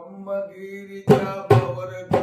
కమ్మగిరి చాప వరకు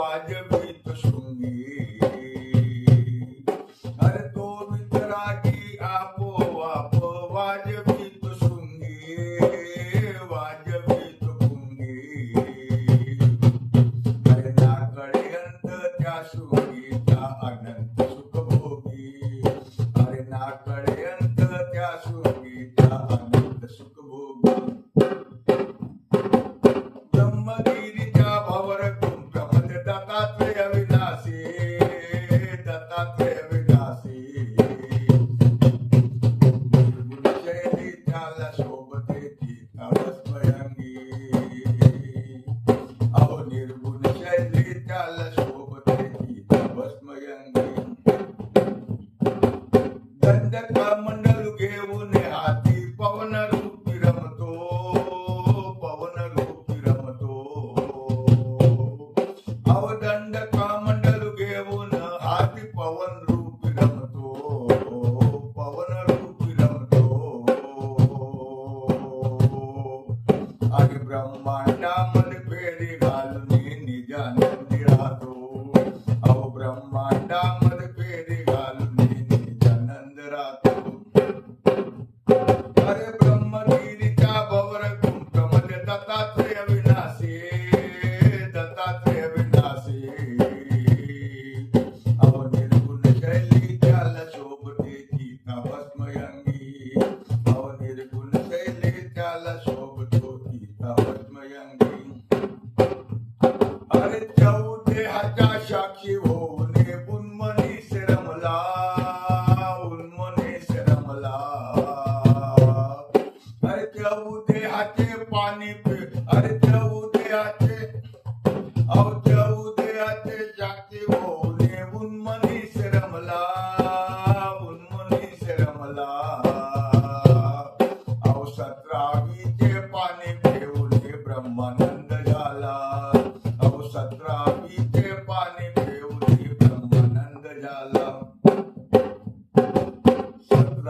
vaya vito shungi are todo entrar aqui a boa boa vaya vito కృష్ణాల శోభతే గీతమస్మరణి అహో నిర్గుణ చలితాల శోభతే గీతమస్మరణి గంధక మండలు గేవుని హాతి పవన రూపిరమతో పవన రూపిరమతో. అవదండక మండలు గేవున పవన్ రూ బ్రహ్మాండముని పేరిగాలు నీ నిజానికి రాదు అవు బ్రహ్మాండముని పేరిగాలు నీ నిజానంద రాదు అరే బ్రహ్మ నీరి చా కుంకమని తత अरे चौथे हज़ार साक्षी होने उन्मनी से उन्मनी से रमला चौथे हाथे पानी पे, अरे चौथे हाथे